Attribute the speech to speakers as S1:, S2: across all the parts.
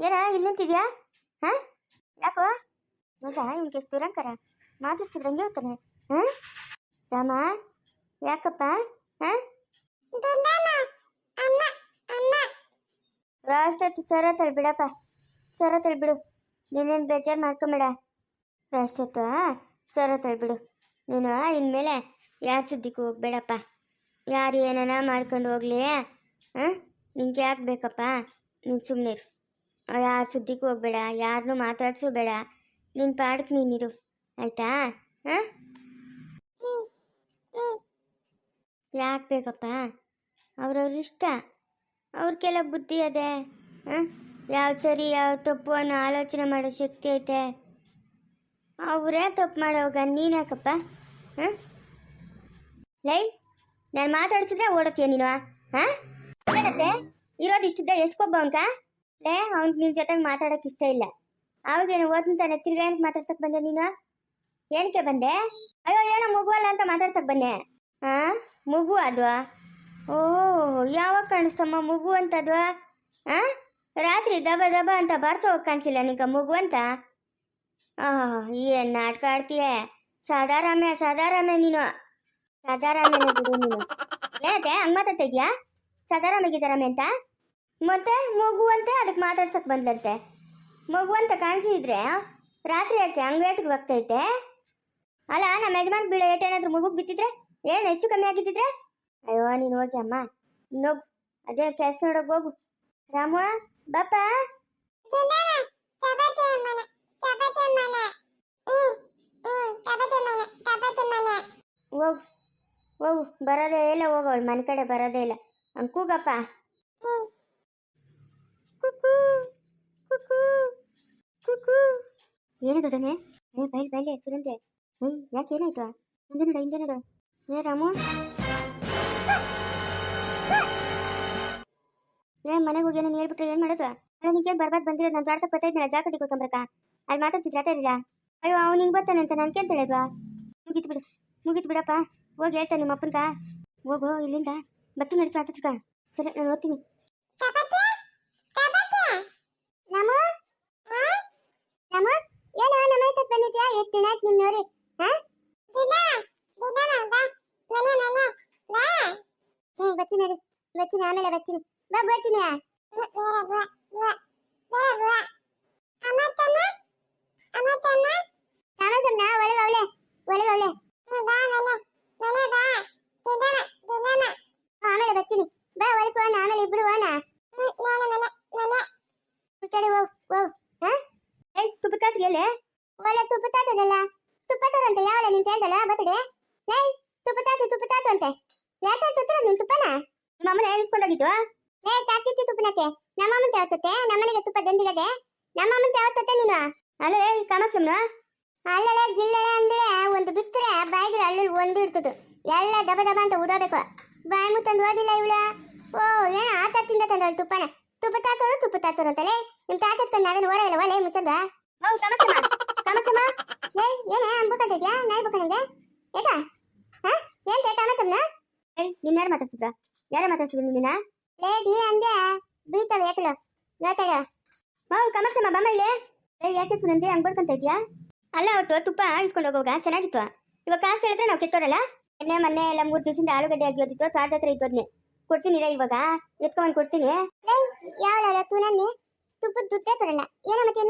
S1: ಏನ, ಇಲ್ಲಿ ನಿಂತಿದ್ಯಾ? ಹಾ? ಯಾಕೋ ಮಗ, ಇವ್ನಿಗೆ ಎಷ್ಟು ದುರಂಕರ ಮಾತಾಡ್ಸಿದ್ರಂಗೆ ಹಂಗೆ ಹೋಗ್ತಾನೆ ಹಾ? ರಾಮ, ಯಾಕಪ್ಪ? ಹಾ? ರಾಷ್ಟ್ರತ್ತು ಸರ ಬಿಡಪ್ಪ. ಸರ ಬಿಡು. ನೀನೇನು ಬೇಜಾರು ಮಾಡ್ಕೊಂಬೇಡ. ರಾಷ್ಟ್ರತ್ತು ಸರ ಬಿಡು. ನೀನು ಇನ್ಮೇಲೆ ಯಾರ ಸುದ್ದಿಗೂ ಹೋಗ್ಬೇಡಪ್ಪ. ಯಾರು ಏನಾನ ಮಾಡ್ಕೊಂಡು ಹೋಗ್ಲಿ, ಹಾಂ? ನಿಂಗೆ ಯಾಕೆ ಬೇಕಪ್ಪ? ನೀನು ಸುಮ್ಮನೆ ಯಾರ ಸುದ್ದಿಗೂ ಹೋಗ್ಬೇಡ ಯಾರನ್ನೂ ಮಾತಾಡ್ಸು ಬೇಡ. ನಿನ್ನ ಪಾಡಕ್ಕೆ ನೀನಿರು, ಆಯ್ತಾ? ಹಾಂ? ಯಾಕೆ ಬೇಕಪ್ಪ? ಅವ್ರವ್ರ ಇಷ್ಟ. ಅವ್ರಿಗೆಲ್ಲ ಬುದ್ಧಿ ಅದೇ. ಹಾಂ? ಯಾವ್ದು ಸರಿ ಯಾವ ತಪ್ಪು ಅನ್ನೋ ಆಲೋಚನೆ ಮಾಡೋ ಶಕ್ತಿ ಐತೆ. ಅವರೇ ತಪ್ಪು ಮಾಡೋವಾಗ ನೀನ್ಯಾಕಪ್ಪ ಹಾಂ? ಲೈ ನಾನು ಮಾತಾಡ್ಸಿದ್ರೆ ಓಡತ್ತೀಯ ನೀನು ಹಾಂ? ಏನತ್ತೆ? ಇರೋದು ಇಷ್ಟಿದ್ದ ಎಷ್ಟು ಕೊಬ್ಬ ಅವನ್ಕ? ಲೇ, ಅವ್ನ್ ನಿನ್ ಜೊತೆಗೆ ಮಾತಾಡಕ್ ಇಷ್ಟ ಇಲ್ಲ. ಹೌದೇನು ಓದ್ನ ತಾನೆ, ತಿರ್ಗಾ ಏನಕ್ಕೆ ಮಾತಾಡ್ಸಕ್ ಬಂದೆ ನೀನು? ಏನಕ್ಕೆ ಬಂದೆ? ಅಯ್ಯೋ, ಏನೋ ಮಗುವಲ್ಲ ಅಂತ ಮಾತಾಡ್ಸಕ್ ಬಂದೆ. ಹಾ ಮಗು ಅದ್ವಾ ಓ ಯಾವಾಗ ಕಾಣಿಸ್ತಮ್ಮ ಮಗು ಅದ್ವಾ ಆ, ರಾತ್ರಿ ದಬ ದಬ ಅಂತ ಬರ್ಸೋ ಕಾಣಿಸಿಲ್ಲ ನಿಂಗ ಮಗು ಅಂತ? ಆ, ಏನ್ ನಾಟಕ ಆಡ್ತೀಯ? ಸಾಧಾರಾಮೆ ಸಾಧಾರಾಮೆ ನೀನು. ಸಾಧಾರಾಮೆ ಬಿಡು ನೀನು. ಹಂಗ್ ಮಾತಾಡ್ತಾ ಇದ್ಯಾ? ಸದಾರಾಮಾಗಿದ್ದಾರಾಮೆ ಅಂತ? ಮತ್ತೆ ಮಗು ಅಂತೆ ಅದಕ್ಕೆ ಮಾತಾಡ್ಸಕ್ ಬಂದ್ಲಂತೆ. ಮಗು ಅಂತ ಕಾಣಿಸಿದ್ರೆ ರಾತ್ರಿ ಯಾಕೆ ಹಂಗೇಟಿಗೆ ಹೋಗ್ತೈತೆ? ಅಲ್ಲ, ನಮ್ಮ ಯಜಮಾನ್ ಬೀಳೋ ಏಟೇನಾದ್ರೂ ಮಗುಗ್ ಬಿತ್ತಿದ್ರೆ? ಏನು ಹೆಚ್ಚು ಕಮ್ಮಿ ಆಗಿದ್ದಿದ್ರೆ? ಅಯ್ಯೋ, ನೀನು ಹೋಗಿ ಅಮ್ಮ. ನೋಗ್ ಅದೇ ಕೆಲಸ ನೋಡೋಕೆ ಹೋಗು. ರಾಮ, ಬಾಪ. ಹೋಗು. ಹೋಗು. ಬರೋದೇ ಇಲ್ಲ, ಹೋಗು. ಅವಳು ಮನೆ ಕಡೆ ಬರೋದೇ ಇಲ್ಲ. ಅಂಕೂಗಪ್ಪ ಕೂಗಪ್ಪ. ಏನು ದೊಡ್ಡನೆ? ಏ, ಬೈಲ್, ಬೈಲೆ ಸುರಂತೆ ಏಯ್ ಯಾಕೆ ಏನಾಯ್ತು? ಹಿಂದೆ ನೋಡ ಹಿಂದೆ ನೋಡು ಏ, ರಾಮು? ಏ, ಮನೆಗೆ ಹೋಗಿ ನಾನು ಹೇಳ್ಬಿಟ್ರೆ, ಏನು ಮಾಡೋದು? ಅಲ್ಲ ನಿಂಗೆ ಬರ್ಬಾರ್ದು ಬಂದಿರೋದು, ನಾನು ದ್ವಾಡ್ಸಕ್ಕೆ ಬರ್ತಾಯಿದ್ದೆ ಜಾಕಟಿ ಕೂತ್ಕೊಂಬ್ರಕ್ಕ ಅಲ್ಲಿ ಮಾತಾಡ್ಸಿದ್ರೆ ಇಲ್ಲ ಅಯ್ಯೋ, ಅವ್ನು ಹಿಂಗೆ ಬರ್ತಾನೆ ಅಂತ ನಾನು ಕೇಳ್ತಾ ಹೇಳಿದ್ವಾ ಮುಗೀತು ಬಿಡು, ಮುಗೀತು ಬಿಡಪ್ಪ. ಹೋಗಿ ಹೇಳ್ತಾನೆ ನಿಮ್ಮ ಅಪ್ಪನ್ಗ. ಹೋಗು ಇಲ್ಲಿಂದ. ಬತ್ತು ನಡೀತು ಆಟ ಸರಿ, ನಾನು ಓದ್ತೀನಿ ನಮೋ ನಮೋ ಏನೋ ನಮ್ಮ ಹತ್ರ ಬಂದಿದ್ಯಾ ಎಷ್ಟು ದಿನ ಆಯ್ತು ನಿಮ್ ನೋಡಿ ಹಾ ಹ್ಮ್ ಬಚ್ಚಿನ ರೀ ಬಚ್ಚಿನ ಆಮೇಲೆ ಬಚ್ಚಿನ ಬಾ ಬರ್ತೀನಿ ರಾಮಸಮ್ನ ಒಳಗವಳೆ ಒಳಗವಳೆ ಆಮೇಲೆ ಬರ್ತೀನಿ ಬಾ ಒಳಗೆ ಹೋಗೋಣ ಆಮೇಲೆ ಇಬ್ರು ಹೋಗೋಣ ಮುಚ್ಚಾಡಿ ಹೋಗು ಹೋಗು ಹಾ ಏಯ್ ತುಪ್ಪ ಕಾಸಿಗೆ ಎಲ್ಲಿ ಒಳ್ಳೆ ತುಪ್ಪ ತಾತದಲ್ಲ? ತುಪ್ಪ ತರಂತೆ ಯಾವಳ ನೀನ್ ಕೇಳ್ದಲ್ಲ? ಬರ್ತಡೆ? ಏಯ್ ತುಪ್ಪ ತಾತು ತುಪ್ಪ ತಾತು ಅಂತೆ ಯಾಕೆ ತುತ್ತರ ನೀನ್ ತುಪ್ಪನ? ನಮ್ಮಮ್ಮನ ಹೇಳಿಸ್ಕೊಂಡೋಗಿದ್ದು ಏ ತಾತಿತ್ತಿ ತುಪ್ಪನಕ್ಕೆ? ನಮ್ಮಮ್ಮನ ಯಾವತ್ತತ್ತೆ? ನಮ್ಮನೆಗೆ ತುಪ್ಪ ದಂದಿಗದೆ ನಮ್ಮಮ್ಮನ ಯಾವತ್ತತ್ತೆ ನೀನು? ಅಲ್ಲೇ ಕಾಮಾಕ್ಷಮ್ಮನ? ಅಲ್ಲಳೆ ಜಿಲ್ಲಳೆ ಅಂದ್ರೆ ಒಂದು ಬಿತ್ತರೆ ಬಾಯಿಗೆ ಅಲ್ಲಿ ಒಂದು ಇರ್ತದೆ ಎಲ್ಲ ದಬ ದಬ ಅಂತ ಉಡಬೇಕು ಬಾಯಿ ಮುತ್ತಂದು ಓದಿಲ್ಲ ಇವಳ? ಓ ಏನ ಆ ತಾತಿಂದ ತಂದಳು ತುಪ್ಪನ? ತುಪ್ಪ ತಾತೋಳು ತುಪ್ಪ ತಾತೋರು ಅಂತಲೇ? ನಿಮ್ ತಾತ ನಾವೇನು ಓರ ಇಲ್ಲ ಒಲೆ ಮುಚ್ಚದ ಏಯ್, ಏನೇ ಅನ್ಬೇಕಂತಿದ್ಯಾ ನಾಯಿ ಬೇಕಂಗೆ ಏಕ? ಹಾ? ಏನ್ ತೇಟ ಮಾತಮ್ನ ಏಯ್ ನಿನ್ನ ಯಾರು ಮಾತಾಡ್ಸಿದ್ರ ಯಾರ ಮಾತಾಡ್ಸಿದ್ರು ನಿನ್ನ ಲೇಡಿ ಅಂದೆ ಬೀತವೆ ಏಕಳು ಮಾತಾಡ ಮಾವು ಕಮಕ್ಷಮ್ಮ, ಬಮ್ಮ ಇಲ್ಲಿ. ಏಯ್, ಯಾಕೆ ಸುನಂದಿ? ಹಂಗ್ ಬಡ್ಕೊಂತ ಇದ್ಯಾ? ಅಲ್ಲ, ಅವತ್ತು ತುಪ್ಪ ಇಸ್ಕೊಂಡು ಹೋಗೋಗ ಚೆನ್ನಾಗಿತ್ತು. ಇವಾಗ ಕಾಸು ಕೇಳಿದ್ರೆ ನಾವು ಕೆತ್ತೋರಲ್ಲ ಎಣ್ಣೆ ಮೊನ್ನೆ ಎಲ್ಲ ಮೂರು ದಿವಸದಿಂದ ಆಲೂಗಡ್ಡೆ ಆಗಿರೋದಿತ್ತು ತೋಟದ ಹತ್ರ ಇದ್ದೋದ್ನೆ. ಕೊಡ್ತೀನಿ ಇರ ಇವಾಗ. ಎತ್ಕೊಂಡ್ ಕೊಡ್ತೀನಿ. ಯಾವಳ ತುನನ್ನಿ? ತುಪ್ಪದ ದುಡ್ಡೇ ತೊರಲ್ಲ ಏನ ಮತ್ತೆ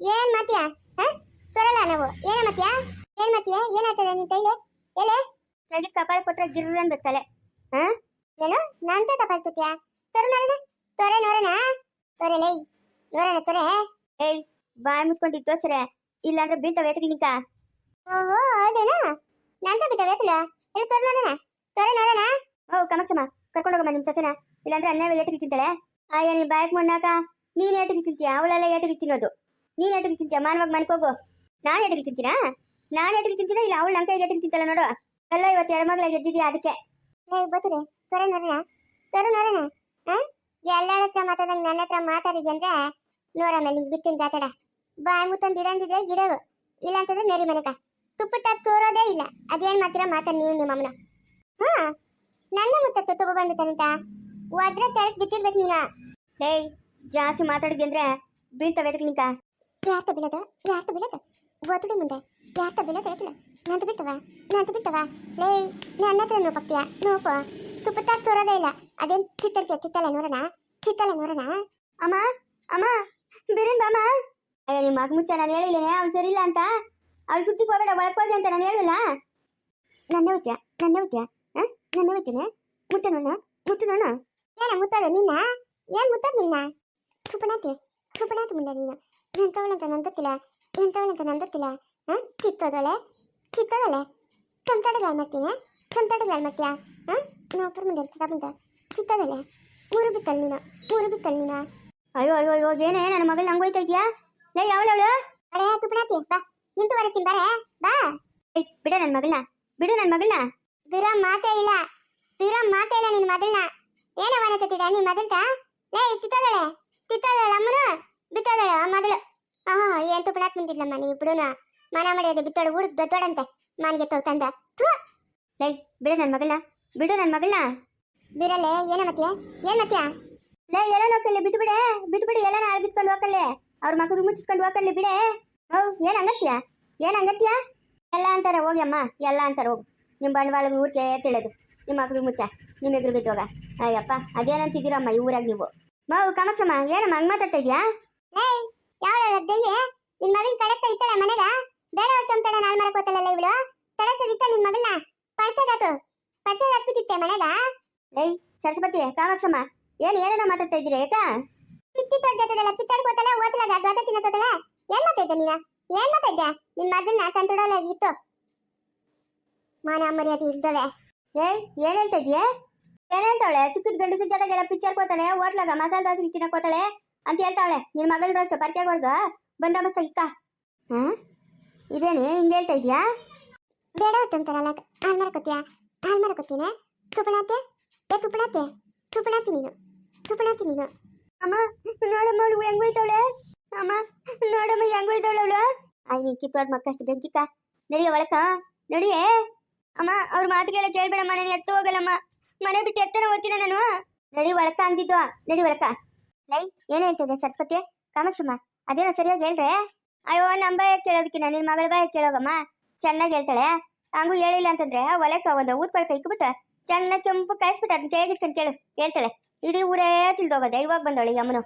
S1: ಏನ್ ಮಾತಿಯಾ ಹಾ? ತೊರಲ್ಲ ನಾವು. ಏನ ಮಾತಿಯಾ ಏನ್ ಮಾತಿಯಾ ಏನಾಗ್ತದೆ ನಿನ್ ತೈಲೆ? ಎಲೆ? ಕೈಗೆ ಕಪಾಳ ಕೊಟ್ರೆ ಗಿರ್ರ ಅನ್ಬೇಕಲೆ ಹಾ? ಏನು? ನಾನ್ ತಪಾಲ್ತಿದ್ಯಾ ತೊರೆ ನೋಡೋಣ ತೊರೆ ನೋಡೋಣ ತೊರೆ ಲೈ ನೋಡೋಣ ತೊರೆ? ಏಯ್ ಬಾಯ್ ಮುಚ್ಕೊಂಡಿದ್ದು ಸರೆ ಇಲ್ಲಾಂದ್ರೆ ಬೀಳ್ತಾವೆ ಏಟಕ್ಕೆ ನಿಂಕ ಓಹೋ ಹೌದೇನಾ? ನಾನ್ ತಪ್ಪಿದ್ದಾವೆ ಏತಲ ಎಲ್ಲ ತೊರೆ ನೋಡೋಣ ತೊರೆ ನೋಡೋಣ ಓ ಕಮಕ್ಷಮ ಕರ್ಕೊಂಡೋಗಮ್ಮ ನಿಮ್ ಸಸನ. ಇಲ್ಲಾಂದ್ರೆ ಅನ್ನ ಏಟಿಗೆ ತಿಂತಾಳೆ? ಅಯ್ಯ ನೀನ್ ಬಾಯಕ್ ಮಣ್ಣಾಕ ನೀನ್ ಏಟಿಗೆ ತಿಂತೀಯ? ಅವಳೆಲ್ಲ ಏಟಿಗೆ ತಿನ್ನೋದು. ನೀನ್ ಏಟಿಗೆ ತಿಂತೀಯ? ಮಾನವಾಗಿ ಮನ್ಕೋಗು. ನಾನ್ ಏಟಿಗೆ ತಿಂತೀನಾ ನಾನು ಏಟಿಗೆ ತಿಂತೀರಾ? ಇಲ್ಲ ಅವಳು ನಂಗೆ ಏಟಿಗೆ ತಿಂತಲ್ಲ ನೋಡು. ಎಲ್ಲ ಇವತ್ತು ಎಡಮಗ್ಳ ಗೆದ್ದಿದ್ಯಾ ಅದಕ್ಕೆ? ಏ ಬತ್ತರೆ ತೊರೆ ನೋಡೋಣ ತೊರೆ ನೋಡೋಣ ಹಾ ಎಲ್ಲರ ಹತ್ರ ಮಾತಾದಂಗೆ ನನ್ನ ಹತ್ರ ಮಾತಾಡಿದ್ಯ ಅಂದ್ರೆ ನೋಡಮ್ಮ ನಿಂಗೆ ಬಿತ್ತಿನ ಜಾತಡ ಬಾಯ್ ಮುತ್ತಂದು ಇಡಂದಿದ್ರೆ ಗಿಡವು ಇಲ್ಲ ಅಂತಂದ್ರೆ ನೆರಿ ಮನೆಕ. ತುಪ್ಪ ತಪ್ಪು ತೋರೋದೇ ಇಲ್ಲ. ಅದೇನ್ ಮಾಡ್ತೀರಾ ಮಾತಾಡಿ ನೀವು ನಿಮ್ಮ ಅಮ್ಮನ. ಹಾ? ನನ್ನ ಮುತ್ತ ತುಪ್ಪ ಬಂದ್ಬಿಟ್ಟಂತ ಒದ್ರೆ ತೆಳಕ್ ಬಿತ್ತಿರ್ಬೇಕು ನೀನ. ಹೇಯ್ ಜಾಸ್ತಿ ಮಾತಾಡಿದ್ಯ ಅಂದ್ರೆ ಬೀಳ್ತವೆ ನಿಂಕ? ಯಾರ್ತ ಬೀಳೋದು? ಯಾರ್ತ ಬೀಳೋದು? ಗೊತ್ತಿದೆ ಮುಂದೆ. ಯಾರ್ತ ಬೀಳೋದು ಐತಲ್ಲ ನಂತ ಬಿತ್ತವ ನಂತ ಬಿತ್ತವ ಲೇ ನನ್ನ ಹತ್ರ ನೋವು ಪಕ್ತಿಯ ನೋವು ತುಪ್ಪತ್ತಾಗ ತೋರೋದೇ ಇಲ್ಲ. ಅದೇನ್ ಚಿತ್ತಂತೆ ಚಿತ್ತಲ್ಲ ನೋಡೋಣ ಚಿತ್ತಲ್ಲ ನೋಡೋಣ ಅಮ್ಮ ಅಮ್ಮ ಬಿರಿನ್ ಬಾಮ ಅಯ್ಯ ನಿಮ್ಮ ಮಗ ಮುಚ್ಚ ನಾನು ಹೇಳಿಲ್ಲೇನೆ ಅವ್ಳು ಸರಿ ಇಲ್ಲ ಅಂತ. ಅವ್ಳು ಸುತ್ತಿ ಹೋಗಬೇಡ ಒಳಕೋದೆ ಅಂತ ನಾನು ಹೇಳಿಲ್ಲ ನನ್ನ ಹೋಗ್ತೀಯ? ನನ್ನ ಹೋಗ್ತೀಯ? ಹಾಂ ನನ್ನ ಹೋಗ್ತೀನಿ? ಮುತ್ತ ನೋಣ ಮುತ್ತ ನೋಣ ಏನ ಮುತ್ತದ ನಿನ್ನ? ಏನ್ ಮುತ್ತದ ನಿನ್ನ? ಸುಪನಾತಿ ಸುಪನಾತಿ ಮುಂದೆ ನೀನು? ಎಂತವಳಂತ ನಂದತ್ತಿಲ್ಲ ಎಂತವಳಂತ ನಂಬುತ್ತಿಲ್ಲ ಹಾಂ ಚಿತ್ತೋದಳೆ ಚಿತ್ತೋದಳೆ ಕಂತಾಡಲ್ಲ ಮಾಡ್ತೀನಿ? ಕಂತಾಡಲ್ಲ ಮಾಡ್ತೀಯ? ಹಾಂ ನಾವು ಮುಂದೆ ಇರ್ತದ ಮುಂದೆ ಚಿತ್ತೋದಳೆ ಊರು ಬಿತ್ತಲ್ ನೀನು ಊರು ಬಿತ್ತಲ್ ನೀನು. ಅಯ್ಯೋ ಅಯ್ಯೋ ಅಯ್ಯೋ ಏನೇ ನನ್ನ ಮಗಳು ನಂಗೆ ಹೋಯ್ತಾ ಇದೆಯಾ ಲೇ ಯಾವಳವಳು? ಅಡೇ ತುಪನಾತಿ ಬಾ. ನಿಂತು ಬರತ್ತೀನಿ ಬಾರೆ ಬಾ. ಏಯ್ ಬಿಡ ನನ್ನ ಮಗಳನ್ನ ಬಿಡು ನನ್ನ ಮಗಳನ್ನ ಬಿರ ಮಾತೇ ಇಲ್ಲ ಬಿರ ಮಾತೇ ಇಲ್ಲ ನಿನ್ನ ಮಗಳನ್ನ ಏನೋ ಮಾಡತ್ತಿದ್ದೀರ ನಿನ್ನ ಮಗಳ್ತಾ ಲೇ ತಿತ್ತೋದಳೆ ತಿತ್ತೋದಳೆ ಅಮ್ಮನು? ಬಿತ್ತೋದಳೆ ಆ ಮಗಳು ಆಹಾ ಎಂತ ತುಪನಾತ್ ಮುಂದಿದ್ಲಮ್ಮ ನೀವು ಬಿಡುನ ಮನ ಮಾಡಿಯೋದು ಬಿತ್ತೋಳು ಊರು ದೊಡ್ಡೋಡಂತೆ ಮಾನ್ಗೆ ತೋ ತಂದ. ಲೈ, ಬಿಡು ನನ್ನ ಮಗಳ ಬಿಡು ನನ್ನ ಮಗಳ ಬಿರಲೆ ಏನ ಮತ್ಯ? ಏನ್ ಮತ್ಯ? ಲೇ, ಎಲ್ಲ ನೋಕಲ್ಲಿ ಬಿಟ್ಟು ಬಿಡೆ. ಬಿಟ್ಟು ಬಿಡಿ ಎಲ್ಲ ನಾಳೆ ಬಿತ್ಕೊಂಡು ಹೋಗಲ್ಲೇ ಅವ್ರ ಮಕ್ಕಳು ಮುಚ್ಚಿಸ್ಕೊಂಡು ಹೋಗಲ್ಲಿ ಬಿಡೆ. ಹೌ ಏನ್ ಹಂಗತ್ಯ? ಏನ್ ಹಂಗತ್ಯ? ಎಲ್ಲ ಅಂತಾರೆ, ಹೋಗಿ ಅಮ್ಮ, ಎಲ್ಲ ಅಂತಾರೆ, ಹೋಗು. ನಿಮ್ಮ ಬಂಡವಾಳ ಊರಿಗೆ ತಿಳಿದು. ನಿಮ್ಮ ಮಕ್ಳು ಮುಚ್ಚ. ನಿಮ್ಮ ಎದುರು ಬಿದ್ದೋಗ. ಅಯ್ಯಪ್ಪ, ಅದೇನಂತಿದ್ದೀರಮ್ಮ ಈ ಊರಾಗ ನೀವು? ಮಾವು ಕಾಮಾಕ್ಷಮ್ಮ, ಏನಮ್ಮ, ಹಂಗ್ ಮಾತಾಡ್ತಾ ಇದ್ಯಾ? ಯಾವ ದಯ್ಯ ನಿನ್ ಮಗನ್ ಕಡೆ ಇತ್ತಳ ಮನೆಗ? ಬೇಡ ಹೊತ್ತಂತಡ ನಾಲ್ ಮರಕ್ ಹೋತಲ್ಲ ಇವಳು? ತಡತ್ತದಿತ್ತ ನಿನ್ ಮಗಳನ್ನ ಪಡ್ತದಾತು. ಪಡ್ತದಾಕ್ಬಿಟ್ಟಿತ್ತೆ ಮನೆಗ? ಏಯ್ ಸರಸ್ವತಿ ಕಾಮಾಕ್ಷಮ್ಮ ಏನ್ ಏನೇನೋ ಮಾತಾಡ್ತಾ ಇದ್ದೀರಿ ಏಕ? ಪಿತ್ತಿ ತೊಡ್ದಲ್ಲ ಪಿತ್ತಾಡ್ಕೋತಲ್ಲ ಓದ್ಲಾಗ ಗಾತ ತಿನ್ನತ್ತದಲ್ಲ ಏನ್ ಮಾತಾಯ್ತ ನೀನ? ಏನ್ ಮಾತಾಯ್ತ ನಿನ್ ಮಗನ್ನ ತಂತೊಡಲ್ಲ ಇತ್ತು. ಮಾನ ಮರ್ಯಾದೆ ಇಲ್ದವೆ. ಏಯ್ ಏನ್ ಹೇಳ್ತಾ ಇದೀಯ ಏನ್ ಹೇಳ್ತಾವಳೆ ಚಿಕ್ಕದ ಗಂಡಸ ಜೊತೆಗೆಲ್ಲ ಪಿಕ್ಚರ್ ಕೋತಾಳೆ ಹೋಟ್ಲಾಗ ಮಸಾಲೆ ದೋಸೆ ತಿನ್ನಕ್ ಅಂತ ಹೇಳ್ತಾಳೆ ನಿನ್ನ ಮಗಳು ಅಷ್ಟು ಪರ್ಕೆ ಬಂದ ಬಂದೋಬಸ್ತ ಇಕ್ಕ. ಹಾಂ? ಇದೇನಿ ಹಿಂಗೆ ಹೇಳ್ತಾ ಇದ್ಯಾ? ಬೇಡ ಅಂತಾರಲ್ಲ ಹಾಲ್ ಮಾರಕೋತೀಯ? ಹಾಲ್ ಮಾರಕೋತೀನಿ? ತುಪ್ಪಳಾತೆ ಏ ತುಪ್ಪಳಾತೆ ತುಪ್ಪಳಾತಿ ನೀನು? ತುಪ್ಪಳಾತಿ ನೀನು? ಅಮ್ಮ ನೋಡಮ್ಮ ಅವಳು ಹೆಂಗ್ ಹೋಯ್ತಾವಳೆ ಅಮ್ಮ ನೋಡಮ್ಮ ಹೆಂಗ್ ಹೋಯ್ತಾವಳೆ ಅವಳು? ಆಯ್ ನೀನ್ ಕಿತ್ತೋದ್ ಮಕ್ಕಷ್ಟು ಬೆಂಕಿಕ್ಕ. ನಡಿಯ ಒಳಕ? ನಡಿಯೇ? ಅಮ್ಮ ಅವ್ರ ಮಾತುಗೆಲ್ಲ ಕೇಳ್ಬೇಡಮ್ಮ ನಾನು ಎತ್ತ ಹೋಗಲ್ಲಮ್ಮ. ಮನೆ ಬಿಟ್ಟು ಎತ್ತನ ಓದ್ತೀನ ನಾನು? ನಡಿ ಒಳಕ ಅಂದಿದ್ದು ನಡಿ ಒಳಕ. ಲೈ ಏನ್ ಹೇಳ್ತಿದ್ದೆ ಸರಸ್ವತಿ? ಕಾಮಾಕ್ಷಮ್ಮ ಅದೇನೋ ಸರಿಯಾಗಿ ಹೇಳ್ರೆ? ಅಯ್ಯೋ ನಮ್ಮ ಬಾಯ ಕೇಳೋದಕ್ಕಿನ್ನ ನಿನ್ ಮಗಳ ಬಾಯ ಕೇಳೋಗಮ್ಮ. ಚೆನ್ನಾಗಿ ಹೇಳ್ತಾಳೆ. ಹಂಗೂ ಹೇಳಿಲ್ಲ ಅಂತಂದ್ರೆ ಒಲೆಕ ಒಂದು ಊದ್ಕೊಳ್ ಇಕ್ಬಿಟ್ಟು ಚೆನ್ನಾಗಿ ಕೆಂಪು ಕಾಯಿಸ್ಬಿಟ್ಟು ಅದನ್ನ ತೆಗಿಸ್ಕೊಂಡು ಕೇಳು. ಹೇಳ್ತಾಳೆ. ಇಡೀ ಊರೇ ತಿಳಿದೋಗೋದೆ ಇವಾಗ ಬಂದವಳೆ ಯಮನು ಅಮ್ಮನು.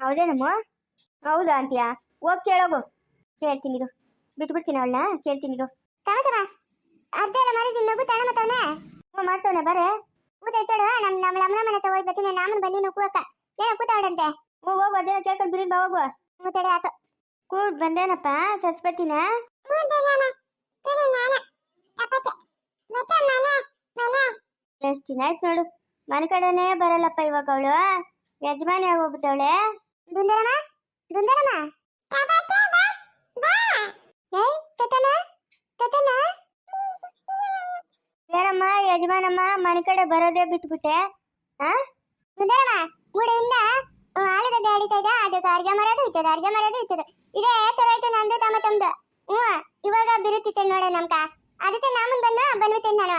S1: ಹೌದೇನಮ್ಮ? ಹೌದಾ ಅಂತೀಯಾ? ಹೋಗ್ ಕೇಳೋಗು. ಕೇಳ್ತೀನಿ ಇರು. ಬಿಟ್ಬಿಡ್ತೀನಿ ಅವಳನ್ನ ಕೇಳ್ತೀನಿ ಇರು. ಅರ್ಧ ಎಲ್ಲ ಮಾಡಿದ್ದೀನಿ ನಗು ತಾಣ ಮತ್ತವನೇ. ಹ್ಞೂ ಮಾಡ್ತವನೆ ಬರೇ. ಊದೈತೋಡು ನಮ್ಮ ನಮ್ಮ ಲಮ್ಮನ ಮನೆ ತಗೋಯ್ ಬರ್ತೀನಿ ನಾಮನ್ ಬನ್ನಿ ಕೂಕ ಏನೋ ಕೂತಾವಡಂತೆ ಹ್ಞೂ ಹೋಗು ಅದೇನೋ ಕೇಳ್ಕೊಂಡು ಬಿರಿನ್ ಬಾ ಹೋಗು. ಮತ್ತೆ ಆತ. ಕೂಡ್ ಬಂದೇನಪ್ಪ ಸರಸ್ವತಿನ? ಎಷ್ಟು ದಿನ ಆಯ್ತು ನೋಡು ಮನೆ ಕಡೆನೇ ಬರಲ್ಲಪ್ಪ ಇವಾಗ ಅವಳು. ಯಜಮಾನಿ ಆಗೋಗ್ಬಿಟ್ಟವಳೆ. ದುಂದರಮ್ಮ ದುಂದರಮ್ಮ. ಏನಮ್ಮ ಯಜಮಾನಮ್ಮ ಮನೆ ಕಡೆ ಬರೋದೇ ಬಿಟ್ಬಿಟ್ಟೆ ಆ? ದುಂದರಮ್ಮ ಗುಡಿಯಿಂದ ಆಲದ ಅಡಿತಾ ಇದೆ ಅದಕ್ಕೆ ಅರ್ಗ ಮರದು ಇತ್ತದ ಅರ್ಗ ಮರದು ಇತ್ತದ ಇದೇ ತರ ಐತೆ ನಂದು ತಮ್ಮ ತಮ್ದು. ಹ್ಞೂ ಇವಾಗ ಬಿರುತ್ತಿತ್ತೆ ನೋಡ ನಮ್ಕ. ಅದಕ್ಕೆ ನಾಮನ್ ಬಂದ ಬಂದ್ಬಿಟ್ಟೆ ನಾನು.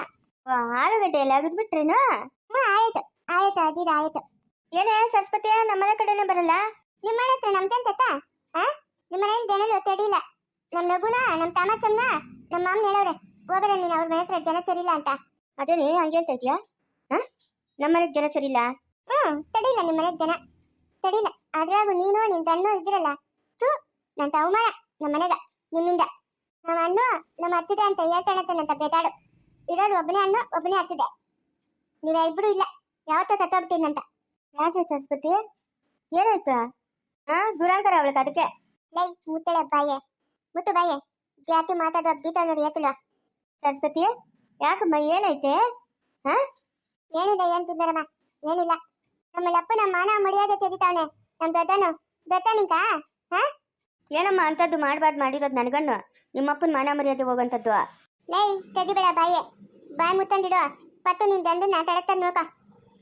S1: ಆಲೂಗಡ್ಡೆ ಎಲ್ಲ ಅಗದ್ಬಿಟ್ರೇನು ಹ್ಞೂ ಆಯ್ತು ಆಯ್ತು ಅದಿದ ಆಯ್ತು. ಏನೇ ಸರಸ್ವತಿ ನಮ್ಮನೆ ಕಡೆನೆ ಬರಲ್ಲ? ನಿಮ್ಮ ಮನೆ ಹತ್ರ ನಮ್ದೇನ್ ತತ್ತ ಆ ನಿಮ್ಮ ಮನೆ ಜನಗಳು ತಡಿಲ್ಲ. ನಮ್ಮ ನಮ್ ನಮ್ಮ ತಮ್ಮಚ್ಚಮ್ಮನ ನಮ್ಮ ಮಾಮನ ಹೇಳವ್ರೆ ಹೋಗ್ರ ನೀನು ಅವ್ರ ಮನೆ ಹತ್ರ ಜನ ಸರಿಲ್ಲ ಅಂತ. ಅದೇನೇ ಹಂಗೆ ಹೇಳ್ತಾ ಇದೆಯಾ? ಹಾ? ನಮ್ಮ ಮನೆಗೆ ಜನ ಸರಿಲ್ಲ? ಹ್ಮ್ ತಡಿಲ್ಲ ನಿಮ್ಮ ಮನೆಗೆ ಜನ. ತಡಿಲ್ಲ ಅದ್ರಾಗು ನೀನು ನಿನ್ ತಣ್ಣು ಇದ್ರಲ್ಲ ಥೂ ನಂತ ಅವಮಾನ ನಮ್ಮ ಮನೆಗ, ನಿಮ್ಮಿಂದ. ನಮ್ಮ ಅಣ್ಣು ನಮ್ಮ ಅತ್ತಿದೆ ಅಂತ ಹೇಳ್ತಾಳಂತ ಬೇತಾಡು ಇರೋದು ಒಬ್ಬನೇ ಅಣ್ಣು ಒಬ್ಬನೇ ಅತ್ತಿದೆ. ನೀವ ಇಬ್ರು ಇಲ್ಲ. ಯಾವತ್ತ ತತ್ತೋಗ್ತೀನಂತ ಯಾಕೆ ಸರಸ್ವತಿ? ಏನಾಯ್ತು? ಹಾ ದುರಾಂತರ ಅವಳಿಗೆ ಅದಕ್ಕೆ ಲೈ, ಮುತ್ತಳೆ ಬಾಯೆ. ಮುತ್ತು ಬಾಯೆ. ಜಾತಿ ಮಾತಾಡೋ ಬೀತ ನೋಡಿ ಎತ್ತಲು ಸರಸ್ವತಿ, ಯಾಕಮ್ಮ ಏನೈತೆ ಹಾ ಏನಿಲ್ಲ, ಏನ್ ತಿಂದರಮ್ಮ ಏನಿಲ್ಲ. ನಮ್ಮ ಅಪ್ಪನ ಮಾನ ಮರ್ಯಾದೆ ತೆಗಿತಾವನೆ. ನಮ್ ದೊಡ್ಡನು. ದೊಡ್ಡನಿಕ ಹಾ? ಏನಮ್ಮ ಅಂತದ್ದು ಮಾಡ್ಬಾರ್ದು ಮಾಡಿರೋದು ನನಗನ್ನು. ನಿಮ್ಮಪ್ಪನ ಮಾನ ಮರ್ಯಾದೆ ಹೋಗಂತದ್ದು ಲೈ ತೆಗಿಬೇಡ ಬಾಯೆ. ಬಾಯ್ ಮುತ್ತಂದಿಡು. ಪತ್ತು ನಿನ್ ದಂದನ್ನ ತಡತ್ತ ನೋಕ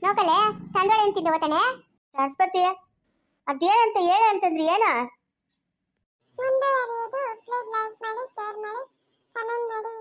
S1: ನೋಕಲೆ ತಂದೋಳೆ ಅಂತಿದ್ದ ಓತಾನೆ ಸರಸ್ವತಿ ಅದೇನಂತ ಹೇಳ ಅಂತಂದ್ರಿ ಏನ?
S2: ಮುಂದುವರಿಯೋದು. ಪ್ಲೀಸ್ ಲೈಕ್ ಮಾಡಿ ಶೇರ್ ಮಾಡಿ ಕಮೆಂಟ್ ಮಾಡಿ.